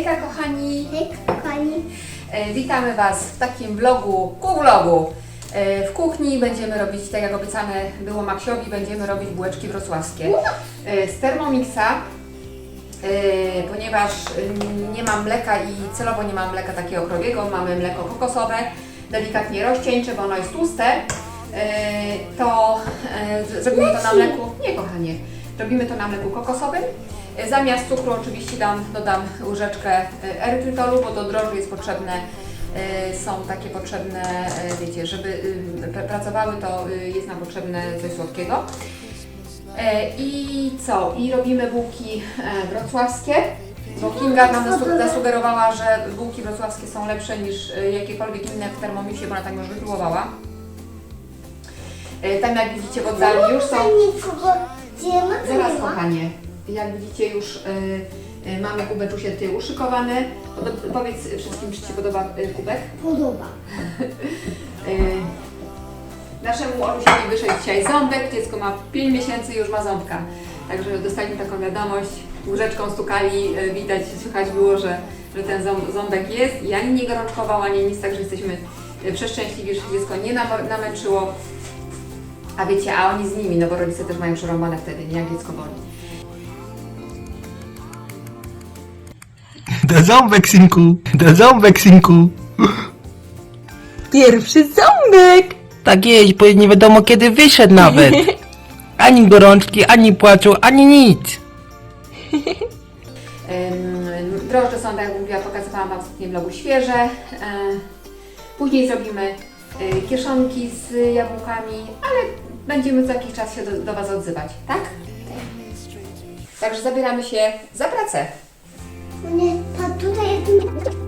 Hejka kochani! Hej, kochani. E, Witamy Was w takim vlogu, ku-vlogu. E, W kuchni będziemy robić, tak jak obiecane było Maksiowi, będziemy robić bułeczki wrocławskie E, z Thermomixa, ponieważ e, nie mam mleka i celowo nie mam mleka takiego krowiego, mamy mleko kokosowe, delikatnie rozcieńcze, bo ono jest tłuste, to zrobimy to na mleku, nie kochanie, robimy to na mleku kokosowym. E, Zamiast cukru oczywiście dam, dodam łyżeczkę e, erytrytolu, bo do drożdży jest potrzebne, e, są takie potrzebne, wiecie, żeby pr- pracowały, to jest nam potrzebne coś słodkiego. I co? I robimy bułki wrocławskie. Bo Kinga nam zasu- zasugerowała, że bułki wrocławskie są lepsze niż jakiekolwiek inne w Thermomixie, bo ona tam już wypróbowała. Tam jak widzicie w oddali już są... Ma Zaraz kochanie, jak widzicie już y, y, mamy uszykowany. Pod, powiedz wszystkim, czy Ci podoba y, kubek. Podoba. Naszemu Olusiowi wyszedł dzisiaj ząbek, dziecko ma 5 miesięcy i już ma ząbka. Także dostaliśmy taką wiadomość, łyżeczką stukali, widać, słychać było, że, że ten ząb, ząbek jest i ani nie gorączkował, ani nic, także jesteśmy przeszczęśliwi, że się dziecko nie nam- namęczyło. A wiecie, a oni z nimi, no bo rodzice też mają przerąbane wtedy, nie jak dziecko boli. Do ząbek, synku! Do ząbek, synku! Pierwszy ząbek! Tak jest, bo nie wiadomo kiedy wyszedł nawet. Ani gorączki, ani płaczu, ani nic. Ym, Drożdże są, tak jak mówiła, pokazywałam Wam w ostatnim vlogu świeże. E, Później zrobimy e, kieszonki z jabłkami, ale będziemy co jakiś czas się do, do Was odzywać, tak? Także zabieramy się za pracę. Nie, Thank you.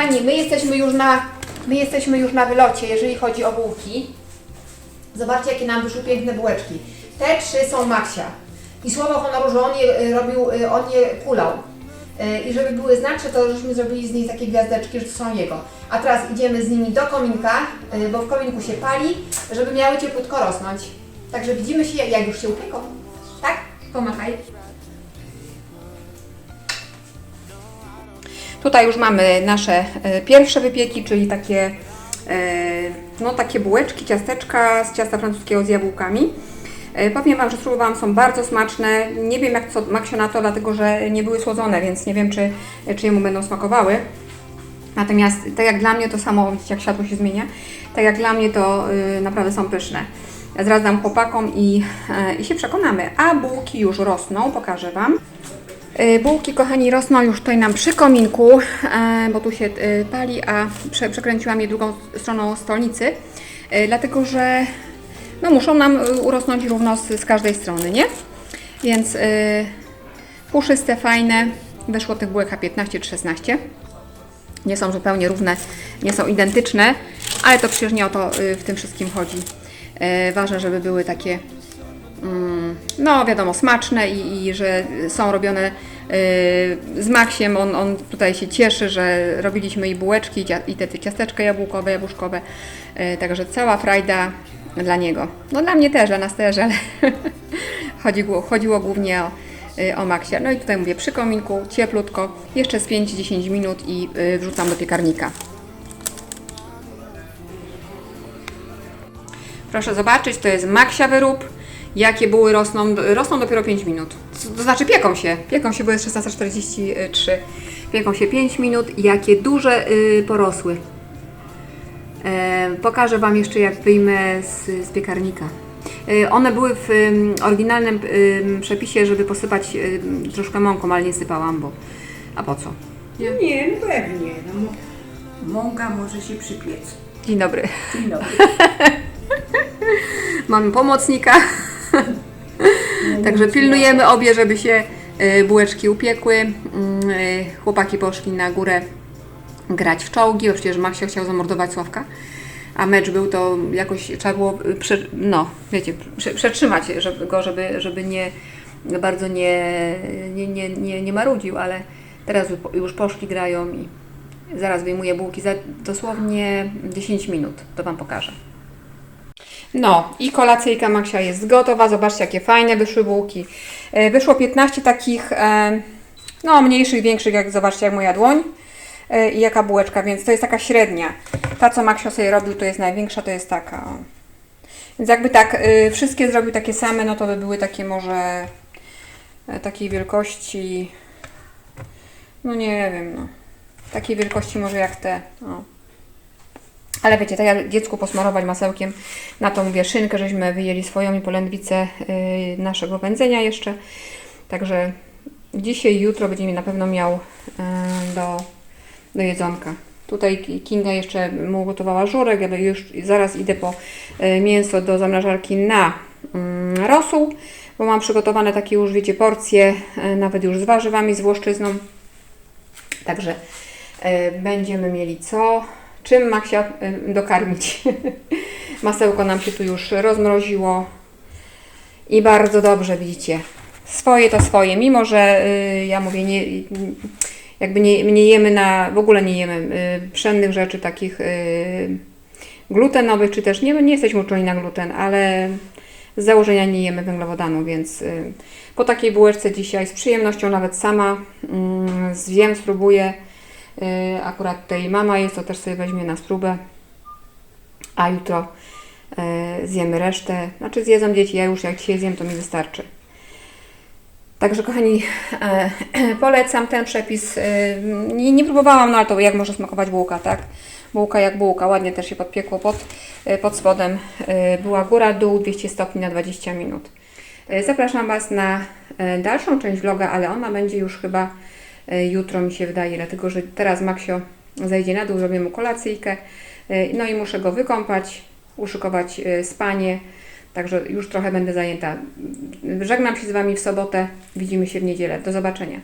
Kochani, my jesteśmy już na, my jesteśmy już na wylocie, jeżeli chodzi o bułki. Zobaczcie, jakie nam wyszły piękne bułeczki. Te trzy są Maksia. I słowo honoru, że on je y, robił, y, on je kulał. Y, I żeby były znaczne, to żeśmy zrobili z nich takie gwiazdeczki, że to są jego. A teraz idziemy z nimi do kominka, bo w kominku się pali, żeby miały ciepłutko rosnąć. Także widzimy się, jak już się upieką. Tak? Pomachaj. Tutaj już mamy nasze e, pierwsze wypieki, czyli takie, e, no, takie bułeczki, ciasteczka z ciasta francuskiego z jabłkami. E, Powiem Wam, że spróbowałam, są bardzo smaczne. Nie wiem jak co Maksio na to, dlatego że nie były słodzone, więc nie wiem czy, czy jemu będą smakowały. Natomiast tak jak dla mnie to samo, widzicie jak światło się zmienia, tak jak dla mnie to y, naprawdę są pyszne. Dam chłopakom i, i się przekonamy. A bułki już rosną, pokażę Wam. Y, Bułki, kochani, rosną już tutaj nam przy kominku, e, bo tu się y, pali, a prze, przekręciłam je drugą stroną stolnicy, y, dlatego że no, muszą nam y, urosnąć równo z, każdej strony, nie? Więc y, puszyste, fajne, wyszło tych bułek a 15 czy 16. Nie są zupełnie równe, nie są identyczne, ale to przecież nie o to y, w tym wszystkim chodzi. Y, Ważne, żeby były takie mm, no wiadomo, smaczne i, i że są robione y, z Maksiem. On, on tutaj się cieszy, że robiliśmy i bułeczki, i te ciasteczka jabłkowe, jabłuszkowe. Y, także cała frajda dla niego. No dla mnie też, dla nas też, ale chodziło, chodziło głównie o, y, o Maksia. No i tutaj mówię przy kominku, cieplutko, jeszcze z 5-10 minut i wrzucam do piekarnika. Proszę zobaczyć, to jest Maksia wyrób. Jakie buły rosną? Rosną dopiero 5 minut. To znaczy pieką się. Pieką się, bo jest 16.43. Pieką się 5 minut. Jakie duże y, porosły. E, pokażę Wam jeszcze, jak wyjmę z, z piekarnika. E, one były w ym, oryginalnym ym, przepisie, żeby posypać ym, troszkę mąką, ale nie sypałam, bo... A po co? Nie, no pewnie. No, mo- mąka może się przypiec. Dzień dobry. Dzień dobry. Mamy pomocnika. Także pilnujemy obie, żeby się y, bułeczki upiekły. Mm, y, Chłopaki poszli na górę grać w czołgi, bo przecież Maksio chciał zamordować Sławka. A mecz był, to jakoś trzeba było, y, prze, no wiecie, prze, przetrzymać żeby, go, żeby, żeby nie bardzo nie, nie, nie, nie, nie marudził, ale teraz już poszli, grają i zaraz wyjmuję bułki za dosłownie 10 minut, to Wam pokażę. No i kolacyjka Maksia jest gotowa. Zobaczcie, jakie fajne wyszły bułki. E, Wyszło 15 takich, e, no mniejszych, większych, jak zobaczcie, jak moja dłoń. E, I jaka bułeczka, więc to jest taka średnia. Ta, co Maksio sobie robił, to jest największa, to jest taka. Więc jakby tak wszystkie zrobił takie same, no to by były takie może takiej wielkości, no nie wiem, no. Takiej wielkości może jak te. O. Ale wiecie, tak jak dziecku posmarować masełkiem, na to mówię szynkę, żeśmy wyjęli swoją i polędwicę yy, naszego wędzenia jeszcze. Także dzisiaj jutro będzie mi na pewno miał yy, do, do jedzonka. Tutaj Ki- Kinga jeszcze mu gotowała żurek, ja już zaraz idę po yy, mięso do zamrażarki na yy, rosół, bo mam przygotowane takie już, wiecie, porcje, nawet już z warzywami, z włoszczyzną. Także będziemy mieli co? Czym Maksia dokarmić? Masełko nam się tu już rozmroziło i bardzo dobrze widzicie. Swoje to swoje, mimo że y, ja mówię, nie, jakby nie, nie jemy na, w ogóle nie jemy y, pszennych rzeczy takich y, glutenowych, czy też nie, nie jesteśmy uczuleni na gluten, ale z założenia nie jemy węglowodanu, więc po takiej bułeczce dzisiaj z przyjemnością nawet sama mm, zjem, spróbuję. Y, akurat tutaj mama jest, to też sobie weźmie na spróbę, a jutro y, zjemy resztę. Znaczy zjedzą dzieci, ja już jak dzisiaj zjem, to mi wystarczy. Także kochani, e, polecam ten przepis. Nie, nie próbowałam, no ale to jak może smakować bułka, tak? Bułka jak bułka, ładnie też się podpiekło pod, pod spodem. Była góra, dół, 200 stopni na 20 minut. Zapraszam Was na dalszą część vloga, ale ona będzie już chyba jutro mi się wydaje, dlatego że teraz Maksio zejdzie na dół, zrobię mu kolacyjkę, e, no i muszę go wykąpać, uszykować e, spanie. Także już trochę będę zajęta. Żegnam się z Wami w sobotę. Widzimy się w niedzielę. Do zobaczenia.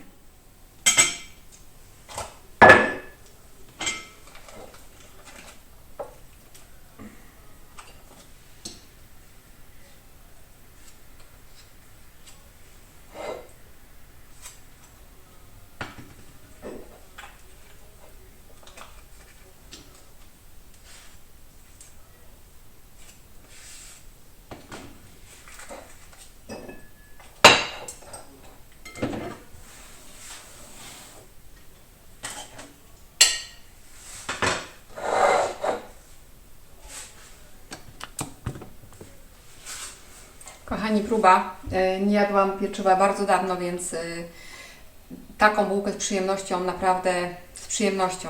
Kochani, próba. E, Nie jadłam pieczywa bardzo dawno, więc e, taką bułkę z przyjemnością, naprawdę z przyjemnością.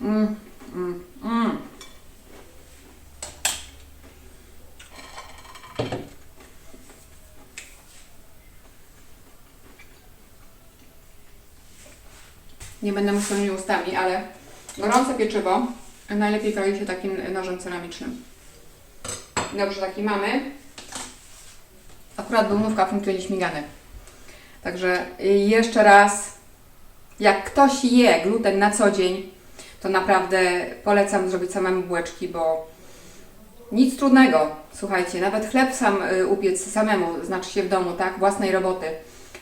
Mm, mm, mm. Nie będę mówić ustami, ale gorące pieczywo najlepiej kroi się takim nożem ceramicznym. Dobrze, taki mamy. Akurat był nówka funkcjonuje śmigany. Także jeszcze raz, jak ktoś je gluten na co dzień, to naprawdę polecam zrobić samemu bułeczki, bo nic trudnego. Słuchajcie, nawet chleb sam y, upiec samemu, znaczy się w domu, tak, własnej roboty.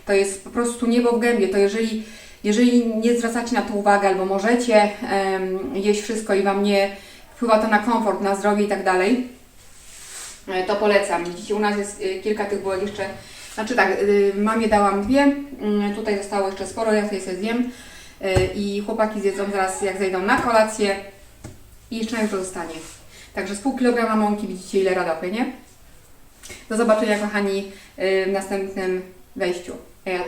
To jest po prostu niebo w gębie. To jeżeli, jeżeli nie zwracacie na to uwagę, albo możecie em, jeść wszystko i Wam nie wpływa to na komfort, na zdrowie i tak dalej, to polecam. Widzicie, u nas jest y, kilka tych bułek jeszcze. Znaczy tak, y, mamie dałam dwie, mm, tutaj zostało jeszcze sporo, ja sobie, zjem i chłopaki zjedzą zaraz jak zejdą na kolację. I jeszcze na jutro zostanie. Także z pół kilograma mąki widzicie ile radopy, nie? Do zobaczenia kochani w następnym wejściu.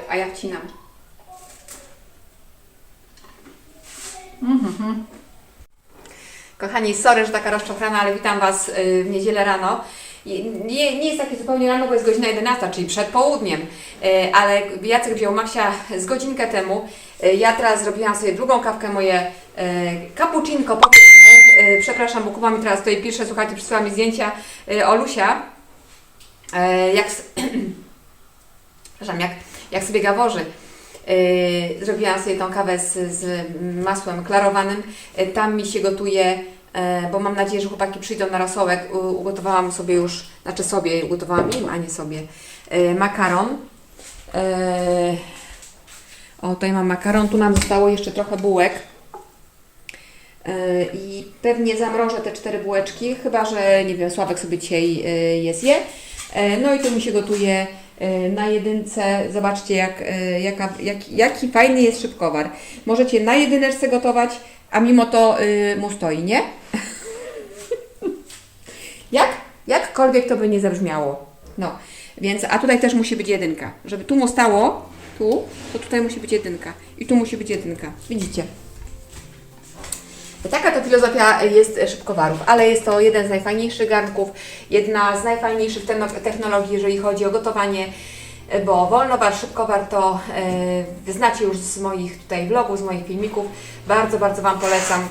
A ja, wcinam. Mhm. Kochani, sorry, że taka rozczochrana, ale witam Was w niedzielę rano. Nie, nie jest takie zupełnie rano, bo jest godzina 11, czyli przed południem, Y, ale Jacek wziął Maksia z godzinkę temu. Y, Ja teraz zrobiłam sobie drugą kawkę, moje y, cappuccinko popieczne. Y, Przepraszam, bo Kuba mi teraz tutaj pisze, słuchajcie, przysłała mi zdjęcia Olusia. Jak, przepraszam, jak, jak sobie gaworzy. Zrobiłam sobie tą kawę z, z masłem klarowanym. Tam mi się gotuje, bo mam nadzieję, że chłopaki przyjdą na rosołek. U, ugotowałam sobie już, znaczy sobie, ugotowałam im, a nie sobie, yy, makaron. Yy, o, tutaj mam makaron, tu nam zostało jeszcze trochę bułek. I pewnie zamrożę te cztery bułeczki, chyba że, nie wiem, Sławek sobie dzisiaj je zje. No i tu mi się gotuje na jedynce. Zobaczcie, jak, jaka, jak, jaki fajny jest szybkowar. Możecie na jedyneczce gotować, a mimo to yy, mu stoi, nie? jak? Jakkolwiek to by nie zabrzmiało. No, więc, a tutaj też musi być jedynka. Żeby tu mu stało, tu, to tutaj musi być jedynka. I tu musi być jedynka. Widzicie? Taka to filozofia jest szybkowarów, ale jest to jeden z najfajniejszych garnków, jedna z najfajniejszych techno- technologii, jeżeli chodzi o gotowanie, bo wolnowar, szybkowar to e, znacie już z moich tutaj vlogów, z moich filmików. Bardzo, bardzo Wam polecam.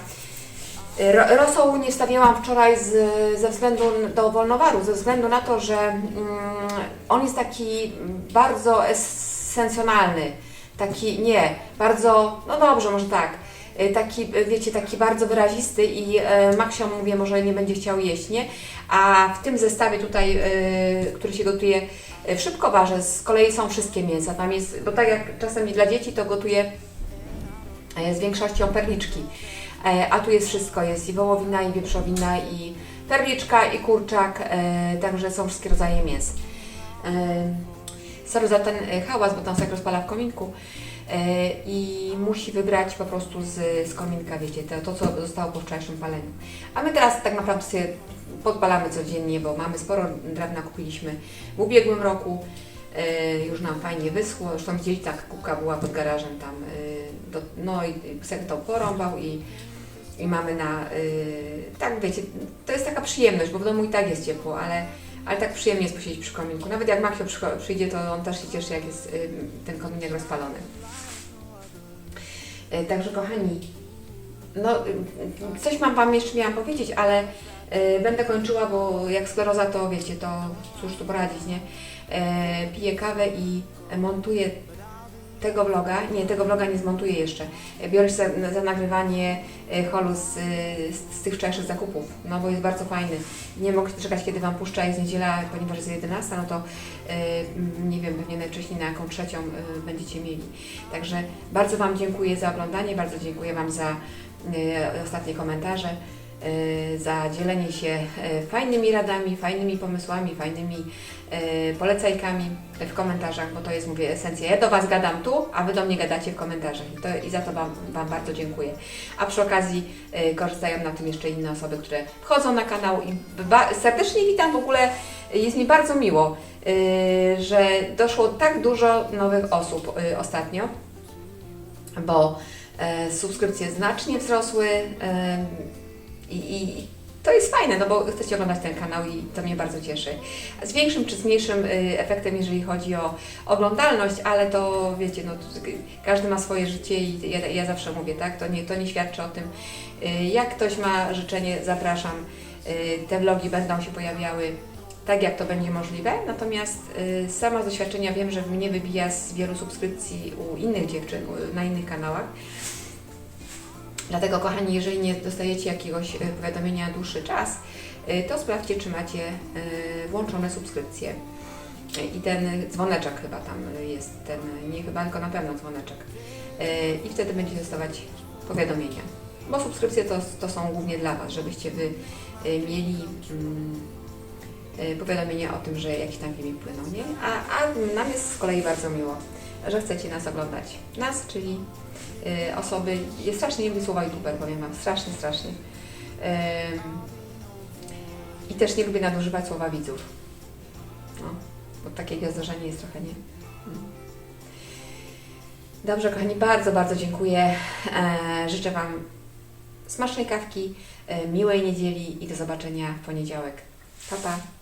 Ro- Rosołu nie stawiałam wczoraj z, ze względu do wolnowaru, ze względu na to, że mm, on jest taki bardzo esencjonalny, taki nie, bardzo, no dobrze, może tak, taki, y, wiecie, taki bardzo wyrazisty i e, Maksio mówię, może nie będzie chciał jeść, nie? A w tym zestawie tutaj, który się gotuje w szybkowarze, z kolei są wszystkie mięsa, tam jest, bo tak jak czasem dla dzieci to gotuję e, z większością perliczki. E, A tu jest wszystko, jest i wołowina, i wieprzowina, i perliczka, i kurczak, e, także są wszystkie rodzaje mięs. E, Sorry za ten e, hałas, bo tam sobie rozpala w kominku e, i musi wybrać po prostu z, z kominka, wiecie, to, to, co zostało po wczorajszym paleniu. A my teraz tak naprawdę sobie podpalamy codziennie, bo mamy sporo drewna, kupiliśmy w ubiegłym roku. E, już nam fajnie wyschło. Zresztą widzieli, tak kubka była pod garażem tam. e, do, no i psek to porąbał i, i mamy na. e, tak wiecie, to jest taka przyjemność, bo w domu i tak jest ciepło, ale, ale tak przyjemnie jest posiedzieć przy kominku. Nawet jak przycho- przyjdzie, to on też się cieszy, jak jest e, ten kominek rozpalony. E, Także kochani, no, y, y, coś mam Wam jeszcze miałam powiedzieć, ale y, będę kończyła, bo jak skleroza, to wiecie, to cóż tu poradzić, nie? Piję kawę i montuję tego vloga, nie, tego vloga nie zmontuję jeszcze. Biorę się za, za nagrywanie e, holu z, z, z tych wczorajszych zakupów, no bo jest bardzo fajny. Nie mogę czekać, kiedy Wam puszcza, jest niedziela, ponieważ jest 11, no to y, m, nie wiem, pewnie najwcześniej na jaką trzecią y, będziecie mieli. Także bardzo Wam dziękuję za oglądanie, bardzo dziękuję Wam za y, ostatnie komentarze, za dzielenie się y, fajnymi radami, fajnymi pomysłami, fajnymi y, polecajkami w komentarzach, bo to jest, mówię, esencja. Ja do Was gadam tu, a Wy do mnie gadacie w komentarzach i, to, i za to Wam, wam bardzo dziękuję. A przy okazji y, korzystają na tym jeszcze inne osoby, które wchodzą na kanał i serdecznie witam w ogóle, jest mi bardzo miło, y, że doszło tak dużo nowych osób y, ostatnio, bo subskrypcje znacznie wzrosły i, i to jest fajne, no bo chcecie oglądać ten kanał i to mnie bardzo cieszy. Z większym czy z mniejszym y, efektem, jeżeli chodzi o oglądalność, ale to wiecie, no, każdy ma swoje życie i ja, ja zawsze mówię, tak, to nie, to nie świadczy o tym. Y, Jak ktoś ma życzenie, zapraszam. Y, Te vlogi będą się pojawiały tak, jak to będzie możliwe. Natomiast sama z doświadczenia wiem, że mnie wybija z wielu subskrypcji u innych dziewczyn, na innych kanałach. Dlatego, kochani, jeżeli nie dostajecie jakiegoś y, powiadomienia dłuższy czas, y, to sprawdźcie, czy macie y, włączone subskrypcje. I ten dzwoneczek chyba tam jest, ten nie chyba, tylko na pewno dzwoneczek. I wtedy będziecie dostawać powiadomienia. Bo subskrypcje to, to są głównie dla Was, żebyście Wy mieli mm, powiadomienia o tym, że jakiś tam filmik płyną, nie? A, a nam jest z kolei bardzo miło, że chcecie nas oglądać. Nas, czyli y, osoby, ja strasznie nie lubię słowa youtuber, powiem Wam, strasznie, strasznie. I też nie lubię nadużywać słowa widzów. No, bo takie gwiazdorzenie jest trochę nie. Mm. Dobrze, kochani, bardzo, bardzo dziękuję. E, życzę Wam smacznej kawki, e, miłej niedzieli i do zobaczenia w poniedziałek. Pa, pa!